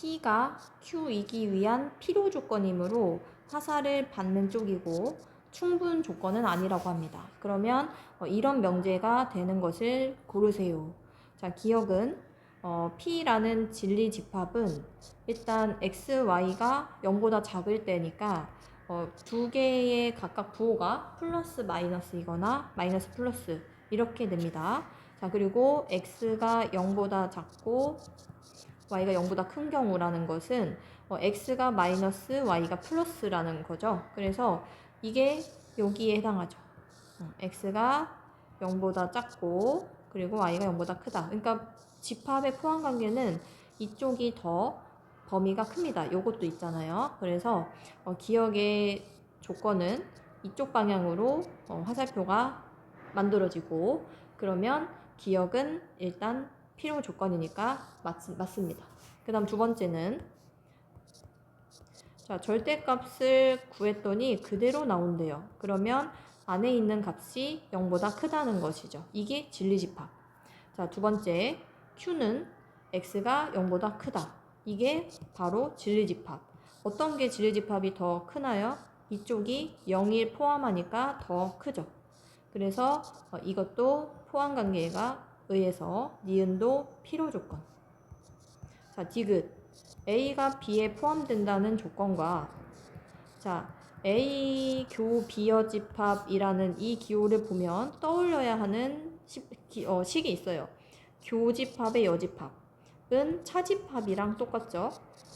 P가 Q이기 위한 필요 조건이므로 화살을 받는 쪽이고 충분 조건은 아니라고 합니다. 그러면 어, 이런 명제가 되는 것을 고르세요. 자, 기억은 어, P라는 진리 집합은 일단 X, Y가 0보다 작을 때니까 어, 두 개의 각각 부호가 플러스 마이너스이거나 마이너스 플러스 이렇게 됩니다. 자, 그리고 X가 0보다 작고 Y가 0보다 큰 경우라는 것은 어, X가 마이너스 Y가 플러스라는 거죠. 그래서 이게 여기에 해당하죠. 어, X가 0보다 작고 그리고 Y가 0보다 크다. 그러니까 집합의 포함 관계는 이쪽이 더 범위가 큽니다. 요것도 있잖아요. 그래서 어, 기억의 조건은 이쪽 방향으로 어, 화살표가 만들어지고 그러면 기억은 일단 필요 조건이니까 맞, 맞습니다. 그 다음 두 번째는 자 절대값을 구했더니 그대로 나온대요. 그러면 안에 있는 값이 0보다 크다는 것이죠. 이게 진리집합. 자 두 번째 q는 x가 0보다 크다. 이게 바로 진리집합. 어떤 게 진리집합이 더 크나요? 이쪽이 0일 포함하니까 더 크죠. 그래서 어, 이것도 포함관계가 의해서 니은도 필요 조건. 자, 디귿. A가 B에 포함된다는 조건과 자, A 교 비어 집합이라는 이 기호를 보면 떠올려야 하는 시, 기, 어, 식이 있어요. 교집합의 여집합은 차집합이랑 똑같죠.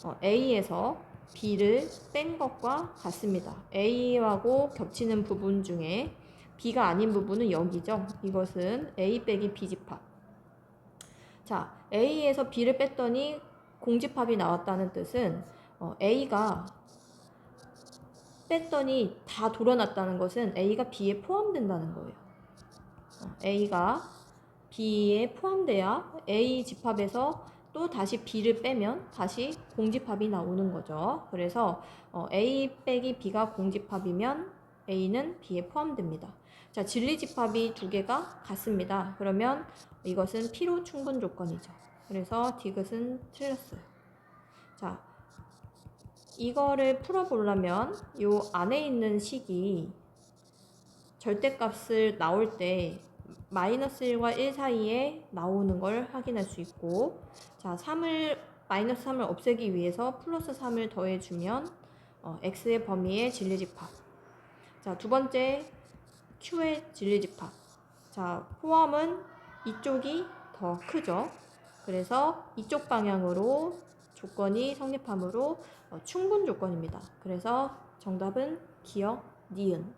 어, A에서 B를 뺀 것과 같습니다. A하고 겹치는 부분 중에 B가 아닌 부분은 여기죠. 이것은 A 빼기 B 집합. 자, A에서 B를 뺐더니 공집합이 나왔다는 뜻은 어, A가 뺐더니 다 돌아났다는 것은 A가 B에 포함된다는 거예요. 어, A가 B에 포함돼야 A 집합에서 또 다시 B를 빼면 다시 공집합이 나오는 거죠. 그래서 어, A 빼기 B가 공집합이면 A는 B에 포함됩니다. 자, 진리집합이 두 개가 같습니다. 그러면 이것은 필요 충분 조건이죠. 그래서 디귿은 틀렸어요. 자, 이거를 풀어보려면 요 안에 있는 식이 절대값을 나올 때 마이너스 1과 1 사이에 나오는 걸 확인할 수 있고 자 3을 마이너스 3을 없애기 위해서 플러스 3을 더해주면 어, x의 범위의 진리집합 자 두 번째 q의 진리집합. 자 포함은 이쪽이 더 크죠? 그래서 이쪽 방향으로 조건이 성립하므로 어, 충분 조건입니다. 그래서 정답은 기억 니은